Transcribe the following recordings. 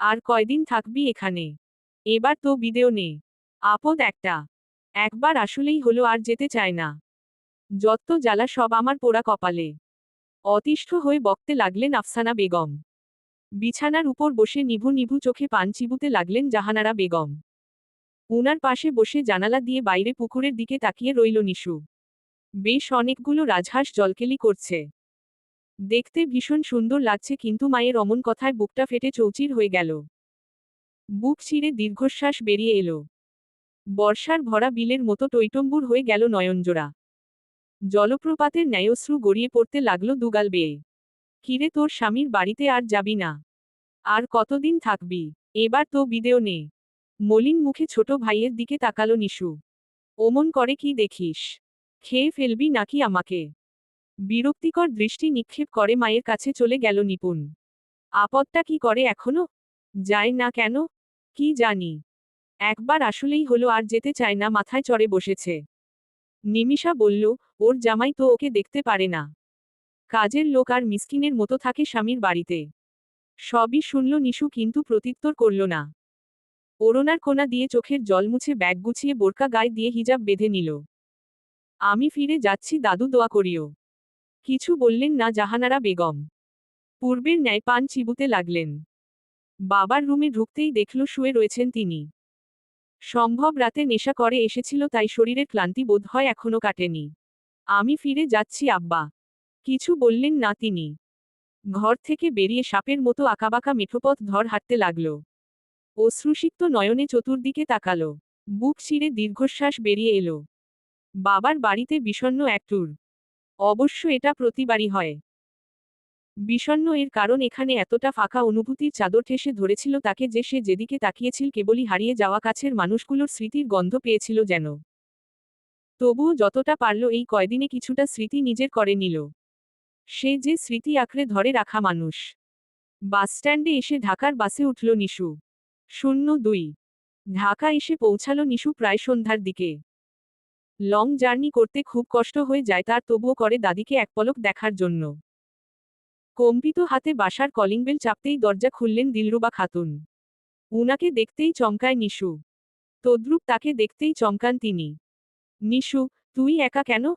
আর কয়দিন থাকবি এখানে? এবার তো বিদেও নে আপদ একটা। একবার আসলেই হলো আর যেতে চায় না। যত জ্বালা সব আমার পোড়া কপালে। অতিষ্ঠ হয়ে বকতে লাগলেন আফসানা বেগম। বিছানার উপর বসে নিভু নিভু চোখে পান চিবুতে লাগলেন জাহানারা বেগম। উনার পাশে বসে জানালা দিয়ে বাইরে পুকুরের দিকে তাকিয়ে রইল নিশু। বেশ অনেকগুলো রাজহাঁস জলকেলি করছে। দেখতে ভীষণ সুন্দর লাগছে কিন্তু মায়ের অমন কথায় বুকটা ফেটে চৌচির হয়ে গেল। বুক চিরে দীর্ঘশ্বাস বেরিয়ে এলো। বর্ষার ভরা বিলের মতো টৈটম্বুর হয়ে গেল নয়নজোড়া। জলপ্রপাতের ন্যায়শ্রু গড়িয়ে পড়তে লাগল দুগাল বেয়ে। কিরে তোর স্বামীর বাড়িতে আর যাবি না? আর কতদিন থাকবি? এবার তো বিদেও নে। মলিন মুখে ছোট ভাইয়ের দিকে তাকালো নিশু। ওমন করে কি দেখিস? খেয়ে ফেলবি নাকি আমাকে? বিরক্তিকর দৃষ্টি নিক্ষেপ করে মায়ের কাছে চলে গেল নিপুণ। আপদটা কি করে এখনও? যায় না কেন? কি জানি? একবার আসলেই হলো আর যেতে চায় না, মাথায় চড়ে বসেছে। নিমিষা বলল, ওর জামাই তো ওকে দেখতে পারে না। কাজের লোক আর মিসকিনের মতো থাকে স্বামীর বাড়িতে। সবই শুনল নিশু কিন্তু প্রত্যুত্তর করল না। ওরনার কোনা দিয়ে চোখের জল মুছে ব্যাগ গুছিয়ে বোরকা গায়ে দিয়ে হিজাব বেঁধে নিল। আমি ফিরে যাচ্ছি, দাদু দোয়া করিও। কিছু বললেন না জাহানারা বেগম। পূর্বের ন্যায় পান চিবুতে লাগলেন। বাবার রুমে ঢুকতেই দেখল শুয়ে রয়েছেন তিনি। সম্ভব রাতে নেশা করে এসেছিল তাই শরীরের ক্লান্তি বোধ হয় এখনও কাটেনি। আমি ফিরে যাচ্ছি, আব্বা। কিছু বললেন না তিনি। ঘর থেকে বেরিয়ে সাপের মতো আঁকাবাঁকা মেঠোপথ ধর হাঁটতে লাগল। অশ্রুসিক্ত নয়নে চতুর্দিকে তাকালো। বুক চিরে দীর্ঘশ্বাস বেরিয়ে এলো। বাবার বাড়িতে বিষণ্ণ এক অবশ্য এটা প্রতিবারই হয়। বিষণ্ণ এর কারণ এখানে এতটা ফাঁকা অনুভূতির চাদর ঠেসে ধরেছিল তাকে যে সে যেদিকে তাকিয়েছিল কেবলই হারিয়ে যাওয়া কাছের মানুষগুলোর স্মৃতির গন্ধ পেয়েছিল যেন। তবুও যতটা পারল এই কয়দিনে কিছুটা স্মৃতি নিজের করে নিল। সে যে স্মৃতি আঁকড়ে ধরে রাখা মানুষ। বাসস্ট্যান্ডে এসে ঢাকার বাসে উঠল নিশু। শূন্য দুই। ঢাকা এসে পৌঁছালো নিশু প্রায় সন্ধ্যার দিকে। লং জার্নি করতে খুব কষ্ট হয়ে যায়, তার তবুও করে দাদিকে এক পলক দেখার জন্য। কম্পিত হাতে বাসার কলিং বেল চাপতেই দরজা খুললেন দিলরুবা খাতুন। উনাকে দেখতেই চমকায় নিশু। তদ্রুপ তাকে দেখতেই চমকান তিনি। নিশু, তুই একা কেন?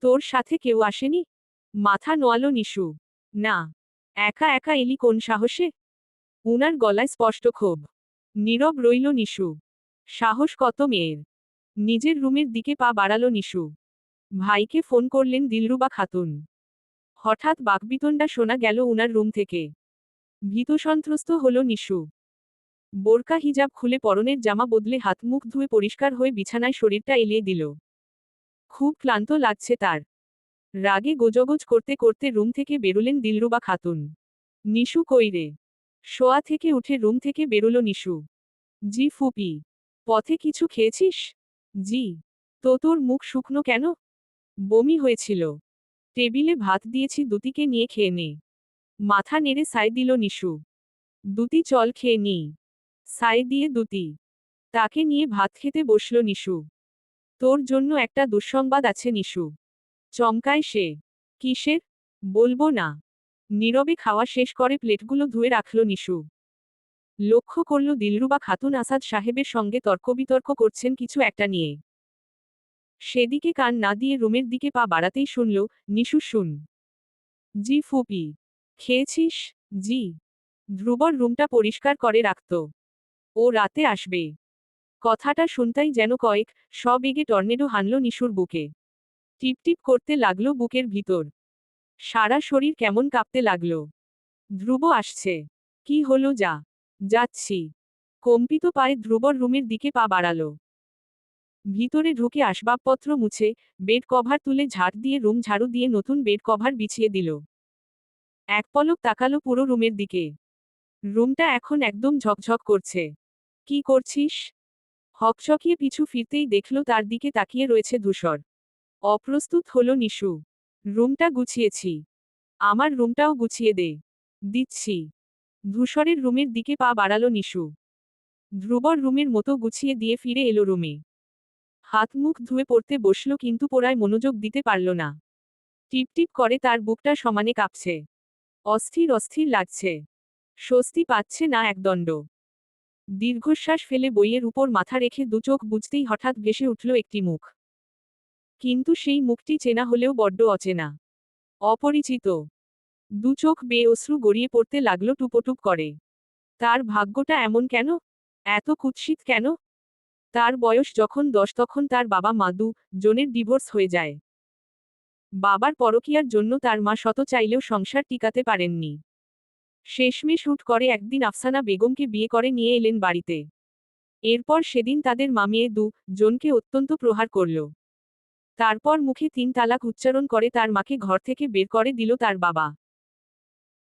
তোর সাথে কেউ আসেনি? মাথা নোয়ালো নিশু। না। একা একা এলি কোন সাহসে? উনার গলায় স্পষ্ট ক্ষোভ। নীরব রইল নিশু। সাহস কত মেয়ের? নিজের রুমের দিকে পা বাড়াল নিশু। ভাইকে ফোন করলেন দিলরুবা খাতুন। হঠাৎ বাকবিতণ্ডা শোনা গেল উনার রুম থেকে। ভীতসন্ত্রস্ত হল নিশু। বোরকা হিজাব খুলে পরনের জামা বদলে হাত মুখ ধুয়ে পরিষ্কার হয়ে বিছানায় শরীরটা এলিয়ে দিল। খুব ক্লান্ত লাগছে তার। রাগে গোজগোজ করতে করতে রুম থেকে বেরুলেন দিলরুবা খাতুন। নিশু কইরে শোয়া থেকে উঠে রুম থেকে বেরুলো নিশু। জি ফুপি, পথে কিছু খেয়েছিস? জি। তো তোর মুখ শুকনো কেন? বমি হয়েছিল। টেবিলে ভাত দিয়েছি, দুতিকে নিয়ে খেয়ে নে। মাথা নেড়ে সাই দিল নিশু। দুতি চল খেয়ে নি। সাই দিয়ে দুতি। তাকে নিয়ে ভাত খেতে বসল নিশু। তোর জন্য একটা দুঃসংবাদ আছে নিশু। চমকায় সে। কিসের? বলব না। নীরবে খাওয়া শেষ করে প্লেটগুলো ধুয়ে রাখল নিশু। লক্ষ্য করল দিলরুবা খাতুন আসাদ সাহেবের সঙ্গে তর্কবিতর্ক করছেন কিছু একটা নিয়ে। সেদিকে কান না দিয়ে রুমের দিকে পা বাড়াতেই শুনল, নিশু, শুন। জি, ফুপি। খেয়েছিস? জি। ধ্রুবর রুমটা পরিষ্কার করে রাখত। ও রাতে আসবে। কথাটা শুনতাই যেন কয়েক সব এগে টর্নেডো হানল নিশুর বুকে। টিপটিপ করতে লাগল বুকের ভিতর। সারা শরীর কেমন কাঁপতে লাগল। ধ্রুব আসছে। কি হলো যা? যাচ্ছি। কম্পিত পায়ে ধ্রুবর রুমের দিকে পা বাড়ালো। ভিতরে ঢুকে আসবাবপত্র মুছে বেড কভার তুলে ঝাড় দিয়ে রুম ঝাড়ু দিয়ে নতুন বেড কভার বিছিয়ে দিল। এক পলক তাকালো পুরো রুমের দিকে। রুমটা এখন একদম ঝকঝক করছে। কি করছিস? হকচকিয়ে পিছু ফিরতেই দেখল তার দিকে তাকিয়ে রয়েছে ধূসর। অপ্রস্তুত হলো নিশু। রুমটা গুছিয়েছি। আমার রুমটাও গুছিয়ে দে। দিচ্ছি। ধূসরের রুমের দিকে পা বাড়ালো নিশু। ধ্রুবর রুমের মতো গুছিয়ে দিয়ে ফিরে এলো রুমে। হাত মুখ ধুয়ে পড়তে বসল কিন্তু পোড়ায় মনোযোগ দিতে পারল না। টিপটিপ করে তার বুকটা সমানে কাঁপছে। অস্থির অস্থির লাগছে। স্বস্তি পাচ্ছে না একদণ্ড। দীর্ঘশ্বাস ফেলে বইয়ের উপর মাথা রেখে দু চোখ বুঝতেই হঠাৎ ভেসে উঠল একটি মুখ। কিন্তু সেই মুখটি চেনা হলেও বড্ড অচেনা। অপরিচিত। দু চোখ বেয়ে অশ্রু গড়িয়ে পড়তে লাগল টুপটুপ করে। তার ভাগ্যটা এমন কেন? এত কুৎসিত কেন? তার বয়স যখন দশ, তখন তার বাবা মাদু জনের ডিভোর্স হয়ে যায়। বাবার পরকিয়ার জন্য তার মা শত চাইলেও সংসার টিকাতে পারেননি। শেষমেশ উঠ করে একদিন আফসানা বেগমকে বিয়ে করে নিয়ে এলেন বাড়িতে। এরপর সেদিন তাদের মামিয়ে দু জনকে অত্যন্ত প্রহার করল। তারপর মুখে তিন তালাক উচ্চারণ করে তার মাকে ঘর থেকে বের করে দিল তার বাবা।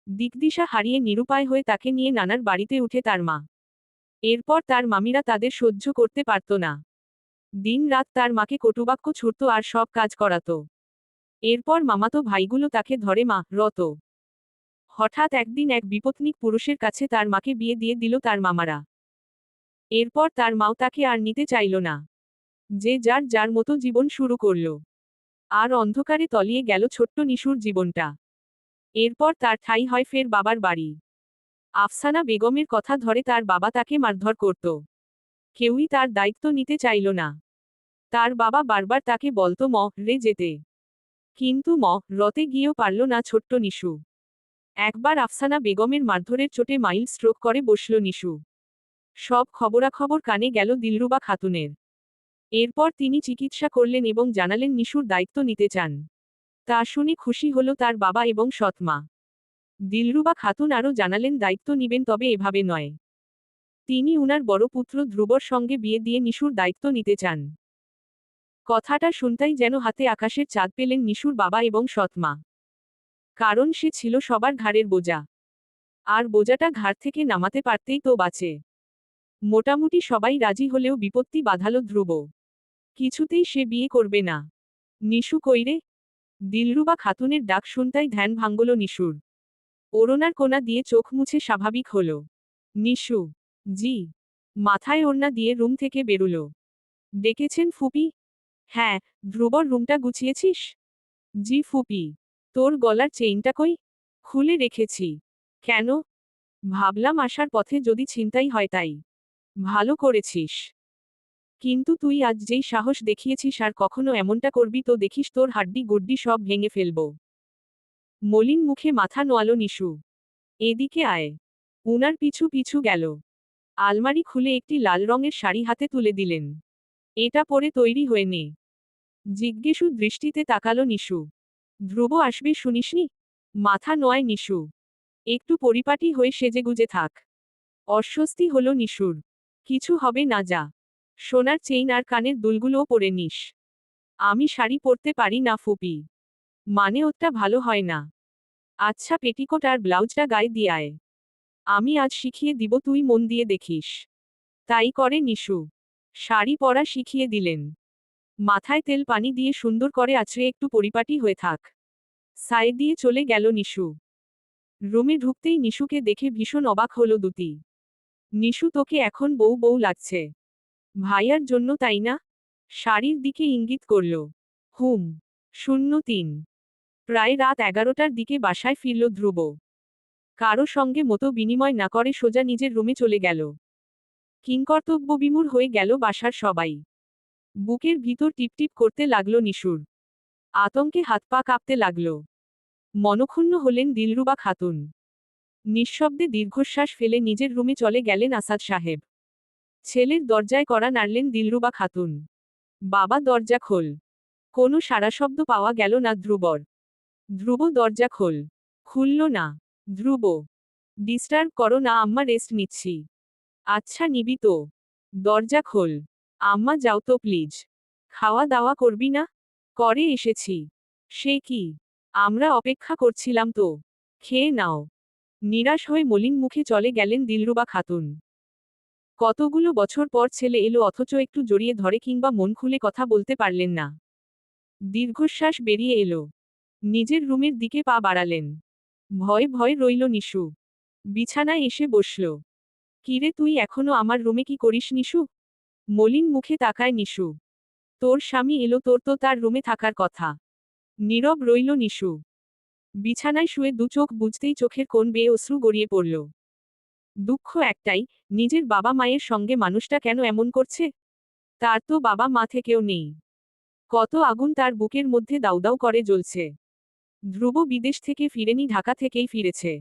দিকদিশা হারিয়ে নিরুপায় হয়ে তাকে নিয়ে নানার বাড়িতে উঠে তার মা। এরপর তার মামিরা তাদের সহ্য করতে পারত না। দিন রাত তার মাকে কটুবাক্য ছুটত আর সব কাজ করাত। এরপর মামাতো ভাইগুলো তাকে ধরে, মা রত হঠাৎ একদিন এক বিপত্নিক পুরুষের কাছে তার মাকে বিয়ে দিয়ে দিল তার মামারা। এরপর তার মাও তাকে আর নিতে চাইল না। যে যার যার মতো জীবন শুরু করল। আর অন্ধকারে তলিয়ে গেল ছোট্ট নিশুর জীবনটা। এরপর তার ঠাই হয় ফের বাবার বাড়ি। আফসানা বেগমের কথা ধরে তার বাবা তাকে মারধর করত। কেউই তার দায়িত্ব নিতে চাইল না। তার বাবা বারবার তাকে বলতো, ম, রে যেতে। কিন্তু ম, রতে গিয়েও পারল না ছোট্ট নিশু। একবার আফসানা বেগমের মারধরের চোটে মাইল স্ট্রোক করে বসল নিশু। সব খবরাখবর কানে গেল দিলরুবা খাতুনের। এরপর তিনি চিকিৎসা করলেন এবং জানালেন নিশুর দায়িত্ব নিতে চান। তা শুনে খুশি হল তার বাবা এবং সৎমা দিলরুবা খাতুন আরও জানালেন, দায়িত্ব নিবেন তবে এভাবে নয়। তিনি উনার বড় পুত্র ধ্রুবর সঙ্গে বিয়ে দিয়ে নিশুর দায়িত্ব নিতে চান। কথাটা শুনতাই যেন হাতে আকাশের চাঁদ পেলেন নিশুর বাবা এবং সৎমা কারণ সে ছিল সবার ঘাড়ের বোঝা। আর বোঝাটা ঘাড় থেকে নামাতে পারতেই তো বাঁচে। মোটামুটি সবাই রাজি হলেও বিপত্তি বাধালো ধ্রুব। কিছুতেই সে বিয়ে করবে না। নিশু কইরে দিলরুবা খাতুনের ডাক শুনতাই ধ্যান ভাঙ্গল নিশুর। ওড়নার কোনা দিয়ে চোখ মুছে স্বাভাবিক হল। নিশু, জি, মাথায় ওড়না দিয়ে রুম থেকে বেরুল। ডেকেছেন ফুপি? হ্যাঁ ধ্রুবর রুমটা গুছিয়েছিস? জি ফুপি, তোর গলার চেইনটা কই? খুলে রেখেছি। কেন? ভাবলাম আসার পথে যদি ছিনতাই হয় তাই। ভালো করেছিস। কিন্তু তুই আজ যেই সাহস দেখিয়েছিস আর কখনো এমনটা করবি তো দেখিস তোর হাড্ডি গুড্ডি সব ভেঙে ফেলব। মলিন মুখে মাথা নোয়াল নিশু। এদিকে আয়। উনার পিছু পিছু গেল। আলমারি খুলে একটি লাল রঙের শাড়ি হাতে তুলে দিলেন। এটা পরে তৈরি হয়ে নে। জিজ্ঞেসু দৃষ্টিতে তাকালো নিশু। ধ্রুব আসবে শুনিসনি? মাথা নোয়ায় নিশু। একটু পরিপাটি হয়ে সেজেগুজে থাক। অস্বস্তি হলো নিশুর। কিছু হবে না যা। সোনার চেইন আর কানের দুলগুলোও পরে নিস। আমি শাড়ি পরতে পারি না, ফুপি। মানে ওটা ভালো হয় না। আচ্ছা পেটিকোট আর ব্লাউজটা গায়ে দিয়ে আমি আজ শিখিয়ে দিব, তুই মন দিয়ে দেখিস। তাই করে নিশু। শাড়ি পরা শিখিয়ে দিলেন। মাথায় তেল পানি দিয়ে সুন্দর করে আছড়ে একটু পরিপাটি হয়ে থাক। সাই দিয়ে চলে গেল নিশু। রুমে ঢুকতেই নিশুকে দেখে ভীষণ অবাক হলো দুটি। নিশু, তোকে এখন বউ বউ লাগছে। ভাইয়ার জন্য, তাই না? শাড়ির দিকে ইঙ্গিত করল। হুম, শূন্য তিন। প্রায় রাত এগারোটার দিকে বাসায় ফিরল ধ্রুব। কারও সঙ্গে মতো বিনিময় না করে সোজা নিজের রুমে চলে গেল। কিংকর্তব্যবিমূর হয়ে গেল বাসার সবাই। বুকের ভিতর টিপটিপ করতে লাগল নিশুর। আতঙ্কে হাত পা কাঁপতে লাগল। মনক্ষুণ্ণ হলেন দিলরুবা খাতুন। নিঃশব্দে দীর্ঘশ্বাস ফেলে নিজের রুমে চলে গেলেন আসাদ সাহেব। ছেলের দরজায় করা নাড়লেন দিলরুবা খাতুন। বাবা দরজা খোল। কোনো সারাশব্দ পাওয়া গেল না ধ্রুবর। ধ্রুব দরজা খোল। খুলল না। ধ্রুব, ডিস্টার্ব করো না, আম্মা রেস্ট নিচ্ছি। আচ্ছা নিবি তো। দরজা খোল। আম্মা, যাও তো প্লিজ। খাওয়া দাওয়া করবি না? করে এসেছি। সে কি? আমরা অপেক্ষা করছিলাম তো। খেয়ে নাও। নিরাশ হয়ে মলিন মুখে চলে গেলেন দিলরুবা খাতুন। কতগুলো বছর পর ছেলে এলো অথচ একটু জড়িয়ে ধরে কিংবা মন খুলে কথা বলতে পারলেন না। দীর্ঘশ্বাস বেরিয়ে এলো। নিজের রুমের দিকে পা বাড়ালেন। ভয় ভয় রইল নিশু। বিছানায় এসে বসল। কিরে তুই এখনও আমার রুমে কি করিস নিশু? মলিন মুখে তাকায় নিশু। তোর স্বামী এলো, তোর তো তার রুমে থাকার কথা। নীরব রইল নিশু। বিছানায় শুয়ে দু চোখ বুঝতেই চোখের কোন বেয়ে অশ্রু গড়িয়ে পড়ল। দুঃখ একটাই, নিজের বাবা মায়ের সঙ্গে মানুষটা কেন এমন করছে? তার তো বাবা মা থেকেও নেই। কত আগুন তার বুকের মধ্যে দাউদাউ করে জ্বলছে। ধ্রুব বিদেশ থেকে ফিরেনি, ঢাকা থেকেই ফিরেছে।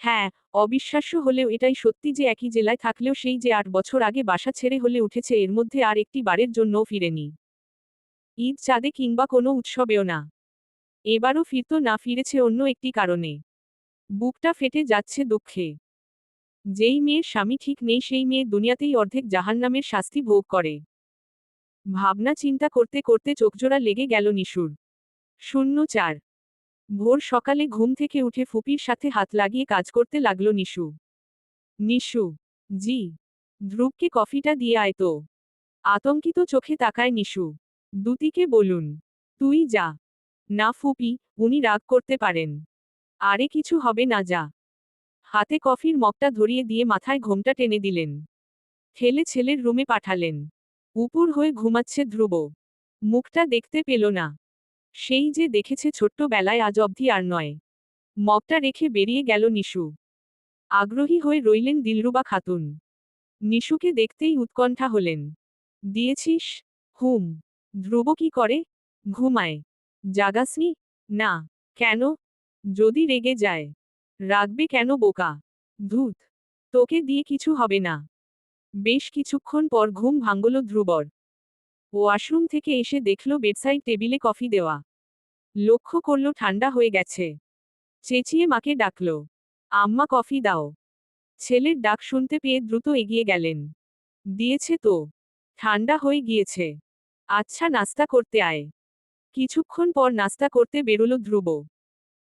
হ্যাঁ অবিশ্বাস্য হলেও এটাই সত্যি যে একই জেলায় থাকলেও সেই যে আট বছর আগে বাসা ছেড়ে হলে উঠেছে, এর মধ্যে আর একটি বারের জন্যও ফিরেনি। ঈদ, চাঁদে কিংবা কোনো উৎসবেও না। এবারও ফিরত না, ফিরেছে অন্য একটি কারণে। বুকটা ফেটে যাচ্ছে দুঃখে। যেই মেয়ের স্বামী ঠিক নেই, সেই মেয়ে দুনিয়াতেই অর্ধেক জাহান্নামের শাস্তি ভোগ করে। ভাবনা চিন্তা করতে করতে চোখজোড়া লেগে গেল নিশুর। শূন্য চার। ভোর সকালে ঘুম থেকে উঠে ফুপির সাথে হাত লাগিয়ে কাজ করতে লাগল নিশু। নিশু, জি। ধ্রুবকে কফিটা দিয়ে আয় তো। আতঙ্কিত চোখে তাকায় নিশু। দুতিকে বলুন, তুই যা। না ফুপি, উনি রাগ করতে পারেন। আরে কিছু হবে না যা। হাতে কফির মগটা ধরিয়ে দিয়ে মাথায় ঘোমটা টেনে দিলেন। ঠেলে ছেলের রুমে পাঠালেন। উপুর হয়ে ঘুমাচ্ছে ধ্রুব। মুখটা দেখতে পেল না। সেই যে দেখেছে ছোট্টবেলায় আজ অবধি আর নয়। মগটা রেখে বেরিয়ে গেল নিশু। আগ্রহী হয়ে রইলেন দিলরুবা খাতুন। নিশুকে দেখতেই উৎকণ্ঠা হলেন। দিয়েছিস? হুম। ধ্রুব কি করে? ঘুমায়। জাগাসনি? না। কেন? যদি রেগে যায়। রাখবে কেন বোকা? ধুত, তোকে দিয়ে কিছু হবে না। বেশ কিছুক্ষণ পর ঘুম ভাঙ্গল ধ্রুবর। ওয়াশরুম থেকে এসে দেখল বেডসাইড টেবিলে কফি দেওয়া। লক্ষ্য করল ঠান্ডা হয়ে গেছে। চেঁচিয়ে মাকে ডাকল, আম্মা, কফি দাও। ছেলের ডাক শুনতে পেয়ে দ্রুত এগিয়ে গেলেন। দিয়েছে তো, ঠান্ডা হয়ে গিয়েছে। আচ্ছা নাস্তা করতে আয়। কিছুক্ষণ পর নাস্তা করতে বেরোল ধ্রুব।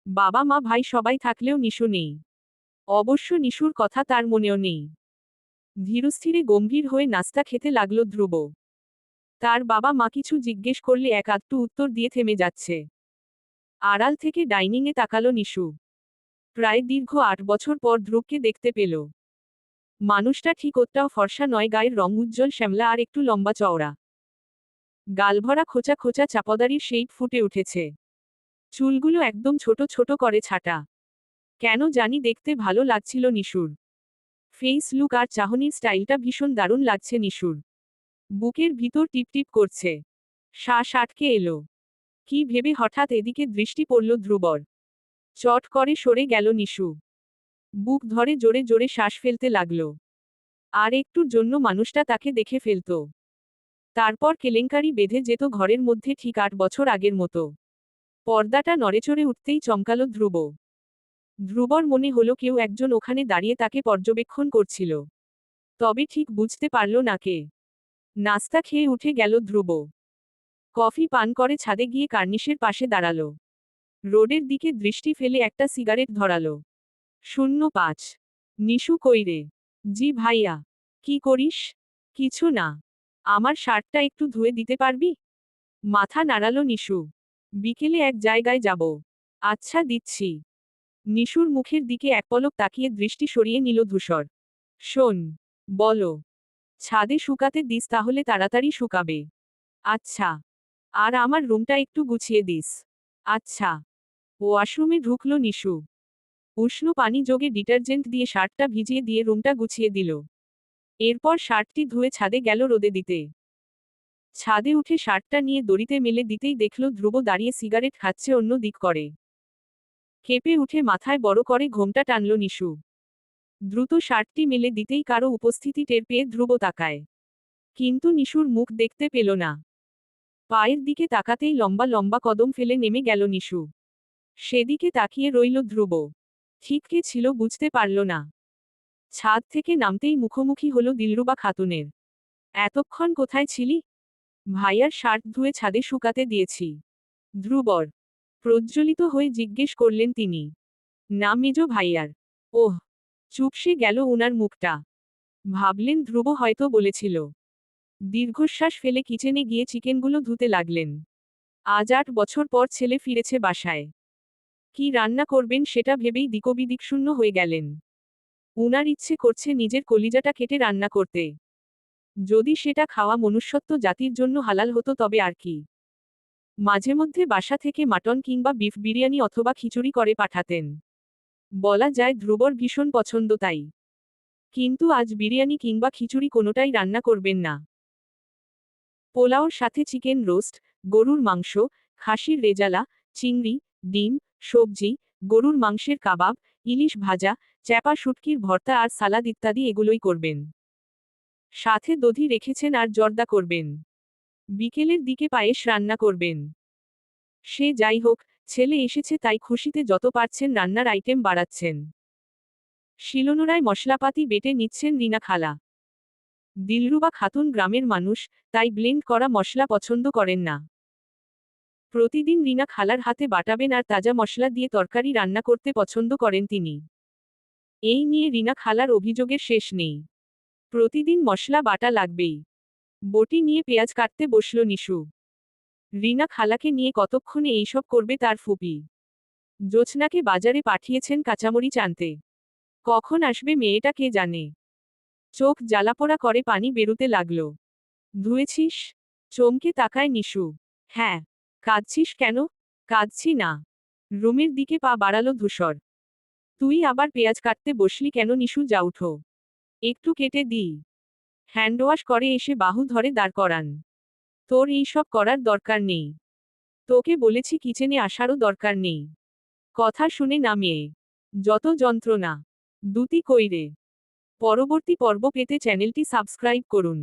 বাবা, মা, ভাই সবাই থাকলেও নিশু নেই। অবশ্য নিশুর কথা তার মনেও নেই। ধীরস্থিরে গম্ভীর হয়ে নাস্তা খেতে লাগল ধ্রুব। তার বাবা মা কিছু জিজ্ঞেস করলে এক আধটু উত্তর দিয়ে থেমে যাচ্ছে। আড়াল থেকে ডাইনিংয়ে তাকালো নিশু। প্রায় দীর্ঘ আট বছর পর ধ্রুবকে দেখতে পেল। মানুষটা ঠিক ওটাও ফর্সা নয়, গায়ের রং উজ্জ্বল, শ্যামলা আর একটু লম্বা চওড়া। গালভরা খোঁচা খোঁচা চাপদারির শেপ ফুটে উঠেছে। চুলগুলো একদম ছোট ছোট করে ছাটা। কেন জানি দেখতে ভালো লাগছিল নিশুর। ফেস লুক আর চাহনির স্টাইলটা ভীষণ দারুণ লাগছে নিশুর। বুকের ভিতর টিপটিপ করছে। শ্বাস আটকে এলো। কি ভেবে হঠাৎ এদিকে দৃষ্টি পড়ল ধ্রুবর। চট করে সরে গেল নিশু। বুক ধরে জোরে জোরে শ্বাস ফেলতে লাগল। আর একটুর জন্য মানুষটা তাকে দেখে ফেলত। তারপর কেলেঙ্কারি বেঁধে যেত ঘরের মধ্যে ঠিক আট বছর আগের মতো। পর্দাটা নড়েচড়ে উঠতেই চমকালো ধ্রুব। ধ্রুবর মনে হলো কেউ একজন ওখানে দাঁড়িয়ে তাকে পর্যবেক্ষণ করছিল। তবে ঠিক বুঝতে পারল না কে। নাস্তা খেয়ে উঠে গেল ধ্রুব। কফি পান করে ছাদে গিয়ে কার্নিশের পাশে দাঁড়াল। রোডের দিকে দৃষ্টি ফেলে একটা সিগারেট ধরালো। শূন্য পাঁচ। নিশু কইরে জি ভাইয়া, কি করিস? কিছু না। আমার শার্টটা একটু ধুয়ে দিতে পারবি? মাথা নাড়ালো নিশু। বিকেলে এক জায়গায় যাব। আচ্ছা দিচ্ছি। নিশুর মুখের দিকে এক পলক তাকিয়ে দৃষ্টি সরিয়ে নিল ধূসর। শোন, বলো, ছাদে শুকাতে দিস তাহলে তাড়াতাড়ি শুকাবে। আচ্ছা আর আমার রুমটা একটু গুছিয়ে দিস। আচ্ছা। ওয়াশরুমে ঢুকলো নিশু। উষ্ণ পানি যোগে ডিটারজেন্ট দিয়ে শার্টটা ভিজিয়ে দিয়ে রুমটা গুছিয়ে দিল। এরপর শার্টটি ধুয়ে ছাদে গেল রোদে দিতে। ছাদে উঠে শার্টটা নিয়ে দড়িতে মেলে দিতেই দেখল ধ্রুব দাঁড়িয়ে সিগারেট খাচ্ছে অন্য দিক করে। কেঁপে উঠে মাথায় বড় করে ঘোমটা টানল নিশু। দ্রুত শার্টটি মেলে দিতেই কারও উপস্থিতি টের পেয়ে ধ্রুব তাকায়। কিন্তু নিশুর মুখ দেখতে পেল না। পায়ের দিকে তাকাতেই লম্বা লম্বা কদম ফেলে নেমে গেল নিশু। সেদিকে তাকিয়ে রইল ধ্রুব। ঠিক কে ছিল বুঝতে পারল না। ছাদ থেকে নামতেই মুখোমুখি হল দিলরুবা খাতুনের। এতক্ষণ কোথায় ছিলি? ভাইয়ার শার্ট ধুয়ে ছাদে শুকাতে দিয়েছি। ধ্রুবর, প্রজ্বলিত হয়ে জিজ্ঞেস করলেন তিনি। না মেজ ভাইয়ার। ওহ, চুপসে গেল উনার মুখটা। ভাবলেন ধ্রুব হয়তো বলেছিল। দীর্ঘশ্বাস ফেলে কিচেনে গিয়ে চিকেনগুলো ধুতে লাগলেন। আজ আট বছর পর ছেলে ফিরেছে বাসায়। কি রান্না করবেন সেটা ভেবেই দিকবিদিকশূন্য হয়ে গেলেন। উনার ইচ্ছে করছে নিজের কলিজাটা কেটে রান্না করতে। যদি সেটা খাওয়া মনুষ্যত্ব জাতির জন্য হালাল হতো তবে আর কি। মাঝে মধ্যে বাসা থেকে মাটন কিংবা বিফ বিরিয়ানি অথবা খিচুড়ি করে পাঠাতেন। বলা যায় ধ্রুবর ভীষণ পছন্দ তাই। কিন্তু আজ বিরিয়ানি কিংবা খিচুড়ি কোনোটাই রান্না করবেন না। পোলাওর সাথে চিকেন রোস্ট, গরুর মাংস, খাসির রেজালা, চিংড়ি, ডিম, সবজি, গরুর মাংসের কাবাব, ইলিশ ভাজা, চ্যাপা, শুটকির ভর্তা আর সালাদ ইত্যাদি এগুলোই করবেন। সাথে দধি রেখেছেন আর জর্দা করবেন। বিকেলের দিকে পায়েস রান্না করবেন। সে যাই হোক, ছেলে এসেছে তাই খুশিতে যত পারছেন রান্নার আইটেম বাড়াচ্ছেন। শিলনোড়ায় মশলাপাতি বেটে নিচ্ছেন রিনা খালা। দিলরুবা খাতুন গ্রামের মানুষ, তাই ব্লেন্ড করা মশলা পছন্দ করেন না। প্রতিদিন রিনা খালার হাতে বাটাবেন আর তাজা মশলা দিয়ে তরকারি রান্না করতে পছন্দ করেন তিনি। এই নিয়ে রিনা খালার অভিযোগের শেষ নেই। প্রতিদিন মশলা বাটা লাগবেই। বটি নিয়ে পেঁয়াজ কাটতে বসল নিশু। রিনা খালাকে নিয়ে কতক্ষণে এইসব করবে তার ফুপি। জোছনাকে বাজারে পাঠিয়েছেন কাঁচামরিচ আনতে। কখন আসবে মেয়েটা কে জানে। চোখ জ্বালাপোড়া করে পানি বেরুতে লাগল। ধুয়েছিস? চমকে তাকায় নিশু। হ্যাঁ। কাঁদছিস কেন? কাঁদছি না। রুমের দিকে পা বাড়ালো ধূসর। তুই আবার পেঁয়াজ কাটতে বসলি কেন নিশু? যা উঠো। একটু কেটে দিই। হ্যান্ডওয়াশ করে এসে বাহু ধরে দাঁড় করান। তোর এইসব করার দরকার নেই। তোকে বলেছি কিচেনে আসারও দরকার নেই। কথা শুনে নামিয়ে। যত যন্ত্রণা। দুতি কইরে। পরবর্তী পর্ব পেতে চ্যানেলটি সাবস্ক্রাইব করুন।